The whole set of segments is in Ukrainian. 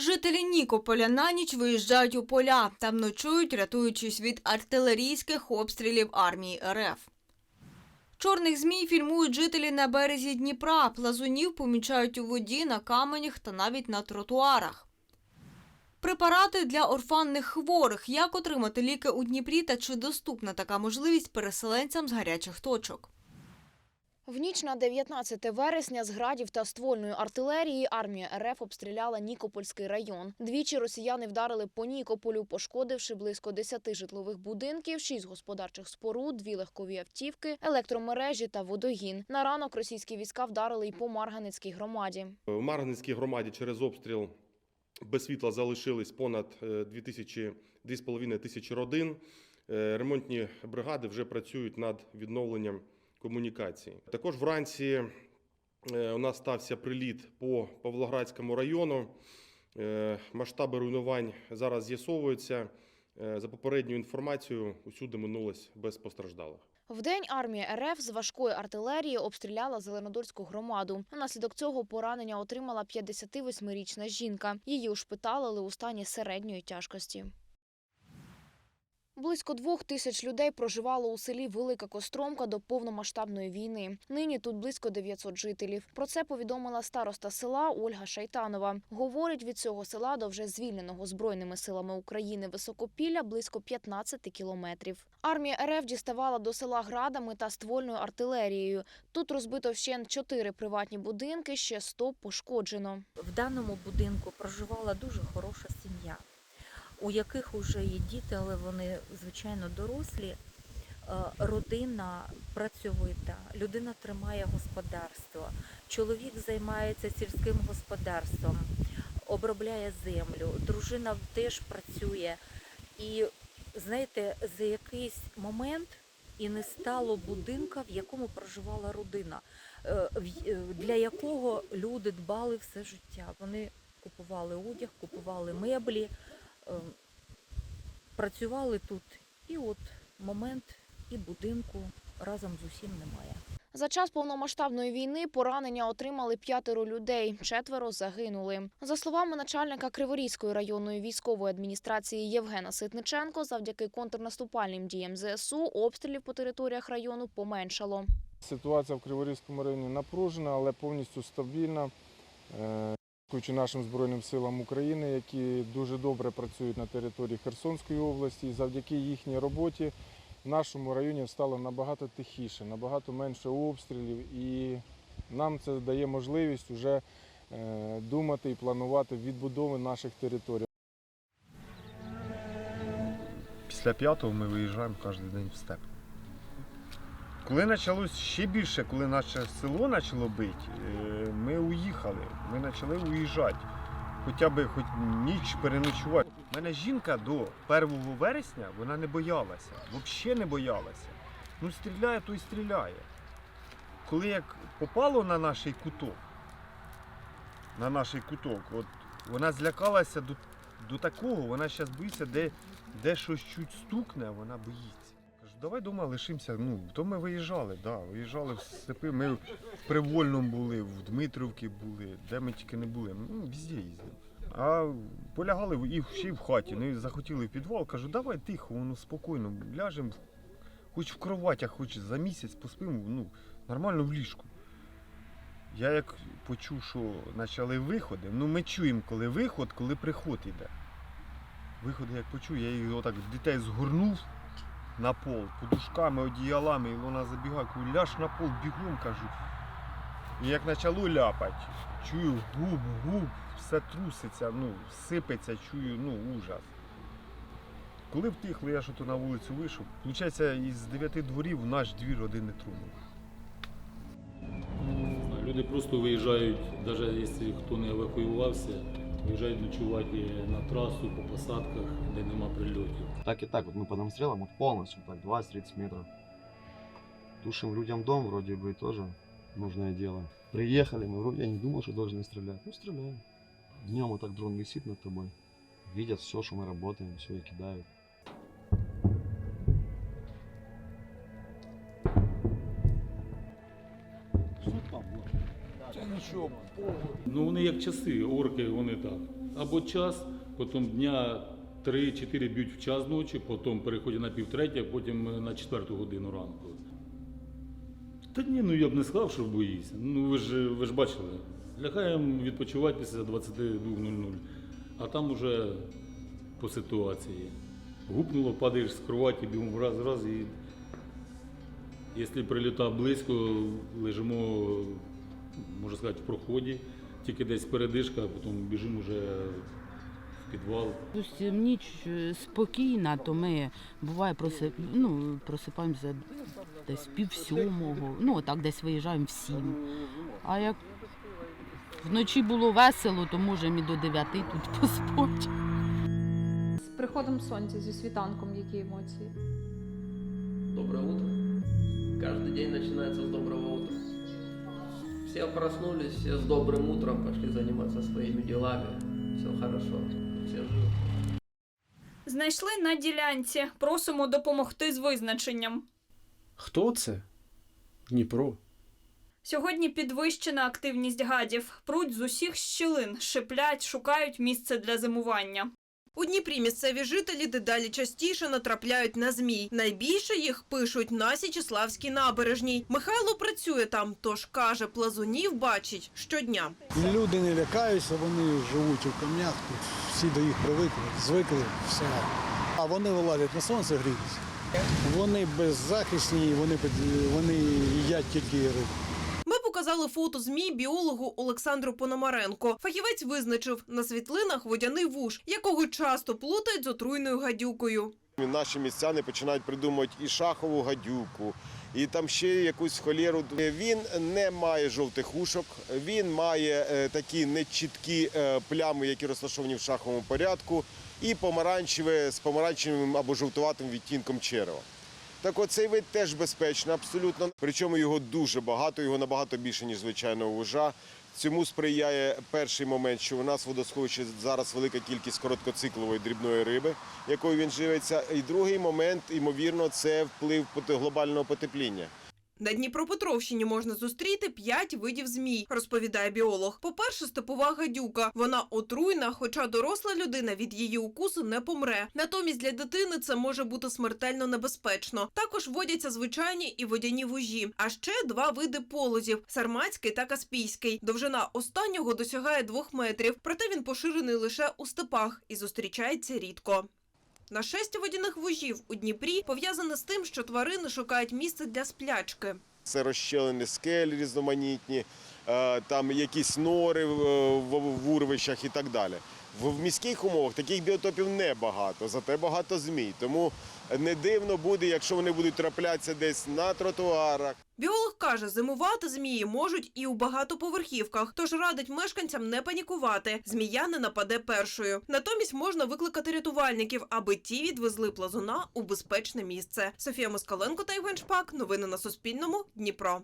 Жителі Нікополя на ніч виїжджають у поля. Там ночують, рятуючись від артилерійських обстрілів армії РФ. Чорних змій фільмують жителі на березі Дніпра. Плазунів помічають у воді, на каменях та навіть на тротуарах. Препарати для орфанних хворих. Як отримати ліки у Дніпрі та чи доступна така можливість переселенцям з гарячих точок? В ніч на 19 вересня з градів та ствольної артилерії армія РФ обстріляла Нікопольський район. Двічі росіяни вдарили по Нікополю, пошкодивши близько 10 житлових будинків, 6 господарчих споруд, дві легкові автівки, електромережі та водогін. На ранок російські війська вдарили й по Марганецькій громаді. В Марганецькій громаді через обстріл без світла залишились понад е, 2000 2,5 тисячі родин. Е, Ремонтні бригади вже працюють над відновленням комунікації. Також вранці е, у нас стався приліт по Павлоградському району. Е, Масштаби руйнувань зараз з'ясовуються. Е, За попередньою інформацією, усюди минулось без постраждалих. Вдень армія РФ з важкої артилерії обстріляла Зеленодольську громаду. Внаслідок цього поранення отримала 58-річна жінка. Її ушпиталили у стані середньої тяжкості. Близько двох тисяч людей проживало у селі Велика Костромка до повномасштабної війни. Нині тут близько 900 жителів. Про це повідомила староста села Ольга Шайтанова. Говорить, від цього села до вже звільненого збройними силами України Високопілля близько 15 кілометрів. Армія РФ діставала до села градами та ствольною артилерією. Тут розбито вщент чотири приватні будинки, ще 100 пошкоджено. В даному будинку проживала дуже хороша сім'я, у яких вже є діти, але вони звичайно дорослі. Е, Родина працьовита, людина тримає господарство, чоловік займається сільським господарством, обробляє землю, дружина теж працює. І знаєте, за якийсь момент і не стало будинка, в якому проживала родина, е, е, для якого люди дбали все життя. Вони купували одяг, купували меблі, працювали тут. І от момент і будинку разом з усім немає. За час повномасштабної війни поранення отримали п'ятеро людей, четверо загинули. За словами начальника Криворізької районної військової адміністрації Євгена Ситниченко, завдяки контрнаступальним діям ЗСУ обстрілів по територіях району поменшало. Ситуація в Криворізькому районі напружена, але повністю стабільна. Дякуючи нашим Збройним силам України, які дуже добре працюють на території Херсонської області. І завдяки їхній роботі в нашому районі стало набагато тихіше, набагато менше обстрілів. І нам це дає можливість вже е, думати і планувати відбудови наших територій. Після п'ятого ми виїжджаємо кожен день в степ. Коли почалось ще більше, коли наше село почало бити, е, ми уїхали. Ми почали уїжджати. Хоча б хоч ніч переночувати. У мене жінка до 1 вересня вона не боялася, взагалі не боялася. Ну стріляє, то й стріляє. Коли як попало на наш куток, на наш куток, от вона злякалася до, до такого, вона зараз боїться, де, де щось чуть стукне, вона боїться. Давай дома лишимося. Ну, то ми виїжджали, да, виїжджали в степи. Ми в Привольному були, в Дмитрівці були, де ми тільки не були. Ну, везде їздили. А полягали і ще й в хаті. Ну, захотіли в підвал. Кажу, давай тихо, воно спокійно, ляжемо, хоч в кроватях, хоч за місяць поспимо, ну, нормально в ліжку. Я як почув, що почали виходи, ну ми чуємо, коли виход, коли приход йде. Виходи, як почув, я її отак дітей згорнув на пол, подушками, одіялами, і вона забігає, кажу, ляж на пол бігом, кажу. І як почало ляпати, чую губ, губ, все труситься, ну, сипеться, чую, ну, ужас. Коли втихло, я що то на вулицю вийшов, виходить, із дев'яти дворів в наш двір один не тронув. Люди просто виїжджають, навіть якщо хто не евакуювався, виїжджають ночувати на трасу по посадках, де нема прильотів. Так и так, вот мы под обстрелом, вот полностью, так, 20-30 метров. Тушим людям дом, вроде бы тоже нужное дело. Приехали, мы вроде, я не думал, что должны стрелять. Ну, стреляем. Днем вот так дрон висит над тобой. Видят все, что мы работаем, все и кидают. Ну вони як часи, орки, вони так. або час, потім дня 3-4 б'ють в час ночі, потім переходять на півтретє, потім на четверту годину ранку. Та ні, ну я б не сказав, що боїся. Ну ви ж ви ж бачили. Лягаємо відпочивати після 22.00, а там уже по ситуації. Гупнуло, падаєш з кроваті, бігом раз, раз і якщо приліта близько, лежимо, можна сказати, в проході, тільки десь передишка, а потім біжимо вже в підвал. Тобто ніч е, спокійна, то ми буває просип... ну, просипаємося десь пів сьомого, ну так десь виїжджаємо в сім. А як вночі було весело, то можемо і до дев'яти тут поспати. З приходом сонця, зі світанком, які емоції? Доброе утро. Каждый день начинается с доброго утра. Все проснулись, все с добрым утром пошли заниматься своими делами. Все хорошо, все живы. Знайшли на ділянці. Просимо допомогти з визначенням. Хто це? Дніпро. Сьогодні підвищена активність гадів. Пруть з усіх щілин, шиплять, шукають місце для зимування. У Дніпрі місцеві жителі дедалі частіше натрапляють на змій. Найбільше їх пишуть на Січеславській набережній. Михайло працює там, тож каже, плазунів бачить щодня. Люди не лякаються, вони живуть у камнях, тут всі до їх привикли, звикли, все. А вони вилазять на сонце грітися. Вони беззахисні, вони, вони їдять тільки рибу. Показали фото змій біологу Олександру Пономаренко. Фахівець визначив на світлинах водяний вуж, якого часто плутають з отруйною гадюкою. Наші містяни починають придумувати і шахову гадюку, і там ще якусь холєру. Він не має жовтих ушок, він має е, такі нечіткі е, плями, які розташовані в шаховому порядку, і помаранчеве з помаранчевим або жовтуватим відтінком черева. Так от цей вид теж безпечний, абсолютно. Причому його дуже багато, його набагато більше, ніж звичайного вужа. Цьому сприяє перший момент, що у нас в зараз велика кількість короткоциклової дрібної риби, якою він живиться. І другий момент, ймовірно, це вплив глобального потепління. На Дніпропетровщині можна зустріти п'ять видів змій, розповідає біолог. По-перше, степова гадюка. Вона отруйна, хоча доросла людина від її укусу не помре. Натомість для дитини це може бути смертельно небезпечно. Також водяться звичайні і водяні вужі. А ще два види полозів: сарматський та каспійський. Довжина останнього досягає двох метрів, проте він поширений лише у степах і зустрічається рідко. Нашестя водяних вужів у Дніпрі пов'язане з тим, що тварини шукають місце для сплячки. Це розщелені скелі різноманітні, е, там якісь нори в в- урвищах і так далі. В міських умовах таких біотопів небагато, зате багато змій. Тому не дивно буде, якщо вони будуть траплятися десь на тротуарах. Біолог каже, зимувати змії можуть і у багатоповерхівках, тож радить мешканцям не панікувати. Змія не нападе першою. Натомість можна викликати рятувальників, аби ті відвезли плазуна у безпечне місце. Софія Москаленко та Євген Шпак. Новини на Суспільному. Дніпро.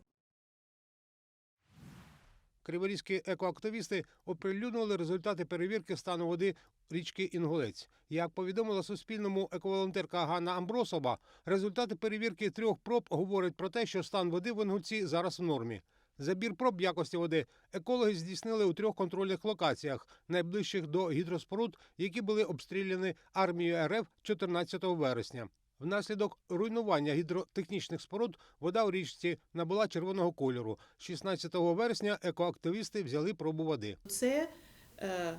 Криворізькі екоактивісти оприлюднили результати перевірки стану води річки Інгулець. Як повідомила Суспільному ековолонтерка Ганна Амбросова, результати перевірки трьох проб говорять про те, що стан води в Інгульці зараз в нормі. Забір проб якості води екологи здійснили у трьох контрольних локаціях, найближчих до гідроспоруд, які були обстріляні армією РФ 14 вересня. Внаслідок руйнування гідротехнічних споруд вода у річці набула червоного кольору. 16 вересня екоактивісти взяли пробу води. Це е,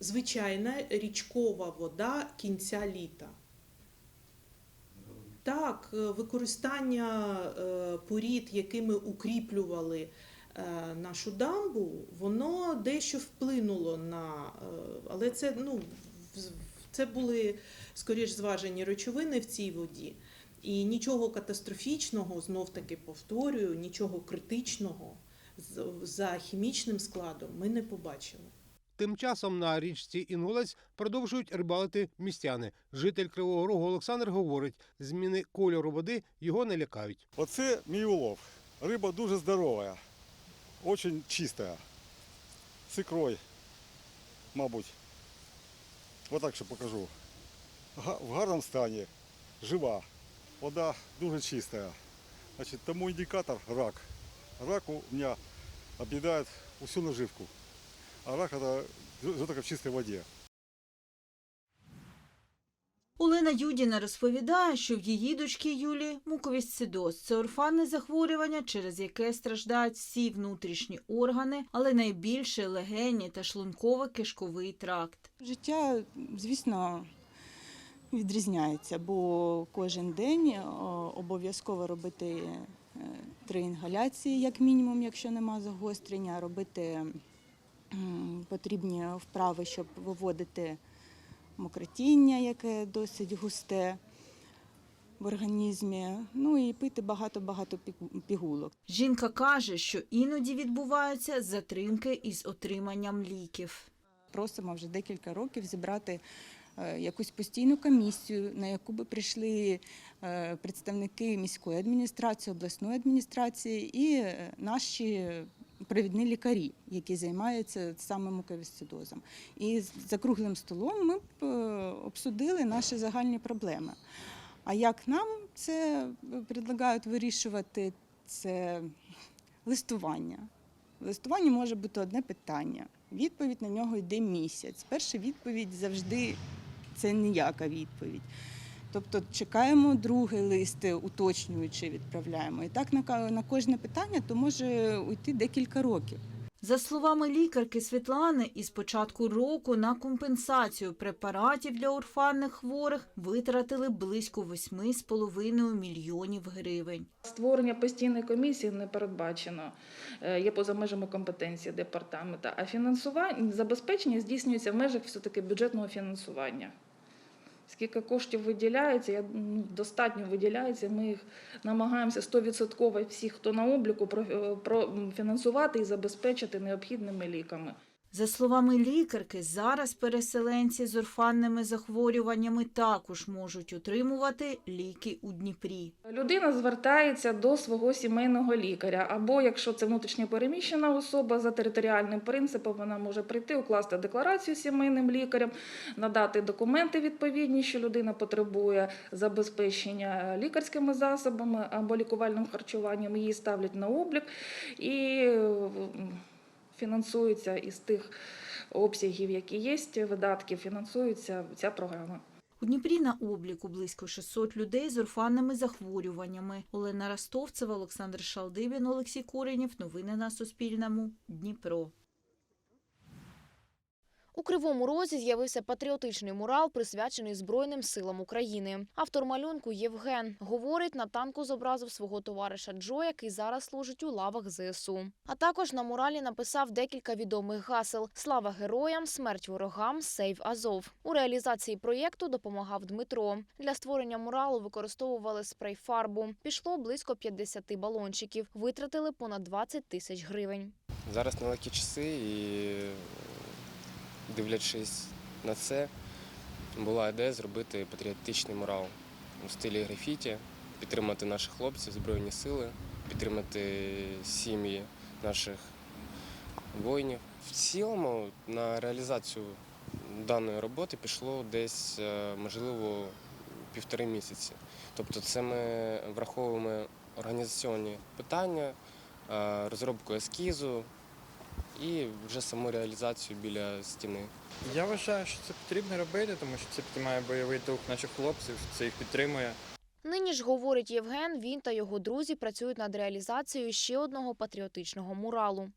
звичайна річкова вода кінця літа. Так, е, використання е, порід, якими укріплювали е, нашу дамбу, воно дещо вплинуло на. е, але це, ну, в- це були скоріш зважені речовини в цій воді. І нічого катастрофічного, знов таки повторюю, нічого критичного за хімічним складом ми не побачили. Тим часом на річці Інгулець продовжують рибалити містяни. Житель Кривого Рогу Олександр говорить, зміни кольору води його не лякають. Оце мій улов. Риба дуже здорова, дуже чиста. З ікрою, мабуть. так ще покажу. В гарному стані, жива. Вода дуже чиста. Значить, тому індикатор рак. Рак у мене об'їдає усю наживку. а рак это живет в чистой воде. Олена Юдіна розповідає, що в її дочки Юлі муковісцидоз – це орфанне захворювання, через яке страждають всі внутрішні органи, але найбільше легені та шлунково-кишковий тракт. Життя, звісно, відрізняється, бо кожен день е, обов'язково робити е, три інгаляції, як мінімум, якщо нема загострення, робити потрібні вправи, щоб виводити мокротіння, яке досить густе в організмі, ну і пити багато-багато пігу- пігулок. Жінка каже, що іноді відбуваються затримки із отриманням ліків. Просимо вже декілька років зібрати е, якусь постійну комісію, на яку би прийшли е, представники міської адміністрації, обласної адміністрації і е, наші провідні лікарі, які займаються саме муковісцидозом. І за круглим столом ми б е, обсудили наші загальні проблеми. А як нам це предлагають вирішувати, це листування. В листуванні може бути одне питання. Відповідь на нього йде місяць. Перша відповідь завжди це ніяка відповідь. Тобто чекаємо другий лист, уточнюючи, відправляємо. І так на кожне питання то може уйти декілька років. За словами лікарки Світлани, із початку року на компенсацію препаратів для орфанних хворих витратили близько 8,5 мільйонів гривень. Створення постійної комісії не передбачено, е, є поза межами компетенції департамента. А фінансування забезпечення здійснюється в межах все-таки бюджетного фінансування. Скільки коштів виділяється, я, достатньо виділяється. Ми їх намагаємося 100% всіх, хто на обліку, про- профінансувати і забезпечити необхідними ліками. За словами лікарки, зараз переселенці з орфанними захворюваннями також можуть отримувати ліки у Дніпрі. Людина звертається до свого сімейного лікаря, або якщо це внутрішньо переміщена особа за територіальним принципом, вона може прийти, укласти декларацію сімейним лікарем, надати документи відповідні, що людина потребує забезпечення лікарськими засобами або лікувальним харчуванням. Її ставлять на облік і фінансується із тих обсягів, які є, видатків, фінансується ця програма. У Дніпрі на обліку близько 600 людей з орфанними захворюваннями. Олена Ростовцева, Олександр Шалдибін, Олексій Коренєв. Новини на Суспільному. Дніпро. У Кривому Розі з'явився патріотичний мурал, присвячений Збройним силам України. Автор малюнку Євген говорить, на танку зобразив свого товариша Джо, який зараз служить у лавах ЗСУ. А також на муралі написав декілька відомих гасел: Слава героям, смерть ворогам, сейв Азов. У реалізації проєкту допомагав Дмитро. Для створення муралу використовували спрей-фарбу. Пішло близько 50 балончиків. Витратили понад 20 тисяч гривень. Зараз нелегкі часи і дивлячись на це, була ідея зробити патріотичний мурал у стилі графіті, підтримати наших хлопців, Збройні сили, підтримати сім'ї наших воїнів. В цілому на реалізацію даної роботи пішло десь, е, можливо, півтори місяці. Тобто це ми враховуємо організаційні питання, е, розробку ескізу, і вже саму реалізацію біля стіни. Я вважаю, що це потрібно робити, тому що це піднімає бойовий дух наших хлопців, це їх підтримує. Нині ж говорить Євген, він та його друзі працюють над реалізацією ще одного патріотичного муралу.